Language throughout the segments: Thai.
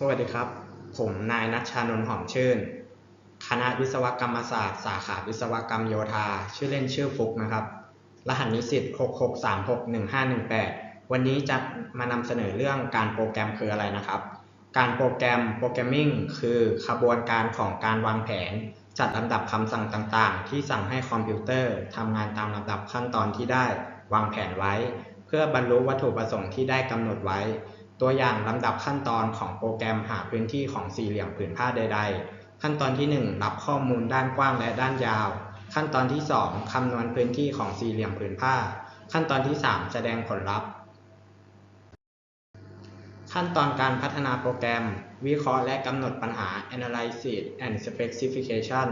สวัสดีครับ ผมนายนัชชานนท์หอมชื่น คณะวิศวกรรมศาสตร์ สาขาวิศวกรรมโยธา ชื่อเล่นชื่อฟุกนะครับ รหัสนิสิต66361518 วันนี้จะมานำเสนอเรื่องการโปรแกรมคืออะไรนะครับ การโปรแกรมโปรแกรมมิ่งคือขบวนการของการวางแผน จัดลำดับคำสั่งต่างๆ ที่สั่งให้คอมพิวเตอร์ทำงานตามลำดับขั้นตอนที่ได้วางแผนไว้ เพื่อบรรลุวัตถุประสงค์ที่ได้กำหนดไว้ ตัวอย่างลำดับขั้นตอนของโปรแกรมหาพื้นที่ของสี่เหลี่ยมผืนผ้าใด ๆ ขั้นตอนที่ 1 รับข้อมูลด้านกว้างและด้านยาว ขั้นตอนที่ 2 คำนวณพื้นที่ของสี่เหลี่ยมผืนผ้า ขั้นตอนที่ 3 แสดงผลลัพธ์ ขั้นตอนการพัฒนาโปรแกรม วิเคราะห์และกำหนดปัญหา analysis and specification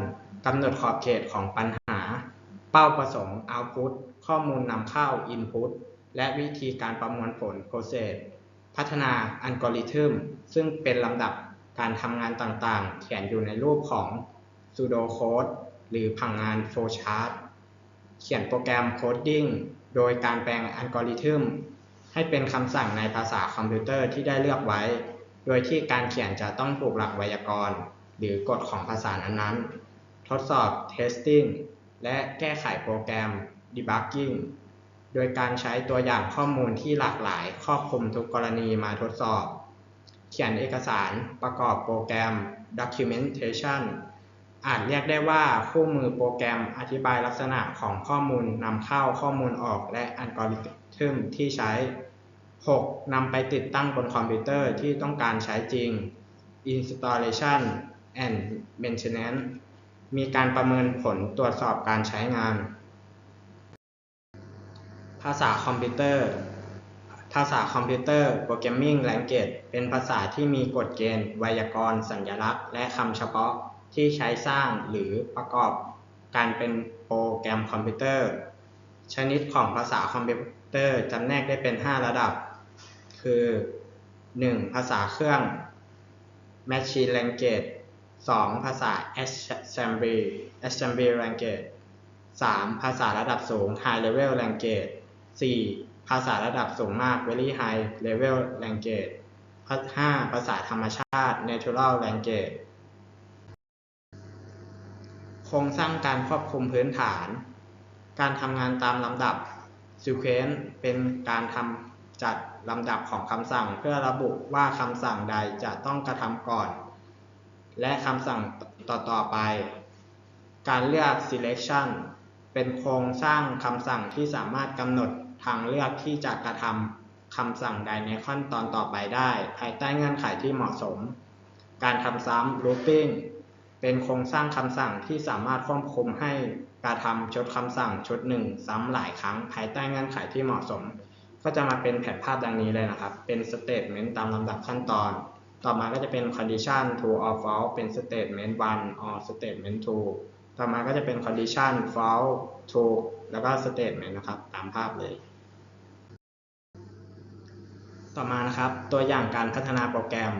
กำหนดขอบเขตของปัญหา เป้าประสงค์ output ข้อมูลนำเข้า input และวิธีการประมวลผล process พัฒนาอัลกอริทึมซึ่งเป็นลำดับการทำงานต่างๆ เขียนอยู่ในรูปของ pseudocode หรือผังงาน flowchart เขียนโปรแกรมโคดดิ้งโดยการแปลงอัลกอริทึมให้เป็นคำสั่งในภาษาคอมพิวเตอร์ที่ได้เลือกไว้ โดยที่การเขียนจะต้องถูกหลักไวยากรณ์ หรือกฎของภาษานั้นๆ ทดสอบ testing และแก้ไขโปรแกรม debugging โดยการใช้ตัวอย่างข้อมูลที่หลากหลายครอบคลุมทุกกรณีมาทดสอบ เขียนเอกสาร ประกอบโปรแกรม documentation อาจเรียกได้ว่าคู่มือโปรแกรมอธิบายลักษณะของข้อมูลนำเข้าข้อมูลออกและอัลกอริทึมที่ใช้ 6. นำไปติดตั้งบนคอมพิวเตอร์ที่ต้องการใช้จริง installation and maintenance มีการประเมินผลตรวจสอบการใช้งาน ภาษาคอมพิวเตอร์ ภาษาคอมพิวเตอร์ Programming Language เป็นภาษาที่มีกฎเกณฑ์ ไวยากรณ์ สัญลักษณ์ และคำเฉพาะที่ใช้สร้างหรือประกอบการเป็นโปรแกรมคอมพิวเตอร์ ชนิดของภาษาคอมพิวเตอร์จำแนกได้เป็น 5 ระดับ คือ 1. ภาษาเครื่อง Machine Language 2. ภาษา Assembly Assembly Language 3. ภาษาระดับสูง High Level Language 4. ภาษาระดับสูงมาก Very High Level Language 5. ภาษาธรรมชาติ Natural Language โครงสร้างการควบคุมพื้นฐาน การทำงานตามลำดับ Sequence เป็นการทำจัดลำดับของคำสั่ง เพื่อระบุว่าคำสั่งใดจะต้องกระทำก่อน และคำสั่งต่อๆไป การเลือก selection เป็นโครงสร้างคำสั่งที่สามารถกำหนด ทางเลือกที่จะกระทำคำสั่งใดในขั้นตอนต่อไปได้ ภายใต้เงื่อนไขที่เหมาะสม การทำซ้ำ looping เป็นโครงสร้างคำสั่งที่สามารถควบคุมให้กระทำชุดคำสั่งชุดหนึ่งซ้ำหลายครั้ง ภายใต้เงื่อนไขที่เหมาะสม ก็จะมาเป็นแผนภาพดังนี้เลยนะครับ เป็น statement ตามลำดับขั้นตอน ต่อมาก็จะเป็น condition true or false เป็น statement 1 or statement 2 ต่อมาก็จะเป็น condition false true แล้วก็ statement นะครับ ตามภาพเลย ต่อมานะครับ ตัวอย่างการพัฒนาโปรแกรม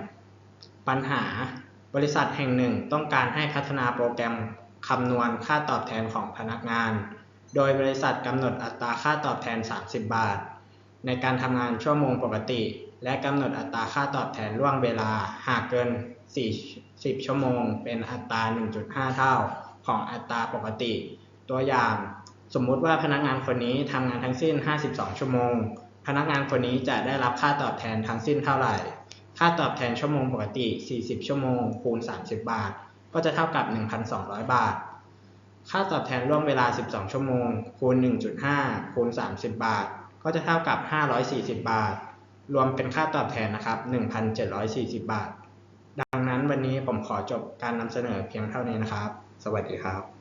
ปัญหา บริษัทแห่งหนึ่งต้องการให้พัฒนาโปรแกรมคำนวณค่าตอบแทนของพนักงาน โดยบริษัทกำหนดอัตราค่าตอบแทน 30 บาท ในการทำงานชั่วโมงปกติ และกำหนดอัตราค่าตอบแทนล่วงเวลาหากเกิน 40 ชั่วโมง เป็นอัตรา 1.5 เท่า ของอัตราปกติ ตัวอย่าง สมมุติว่าพนักงานคนนี้ทำงานทั้งสิ้น 52 ชั่วโมง พนักงานคนนี้จะได้รับค่าตอบแทนทั้งสิ้นเท่าไหร่ ค่าตอบแทนชั่วโมงปกติ 40 ชั่วโมง คูณ 30 บาท ก็จะเท่ากับ 1,200 บาท ค่าตอบแทนร่วมเวลา 12 ชั่วโมง คูณ 1.5 คูณ 30 บาท ก็จะเท่ากับ 540 บาท รวมเป็นค่าตอบแทนนะครับ 1,740 บาท ดังนั้นวันนี้ผมขอจบการนำเสนอเพียงเท่านี้นะครับ สวัสดีครับ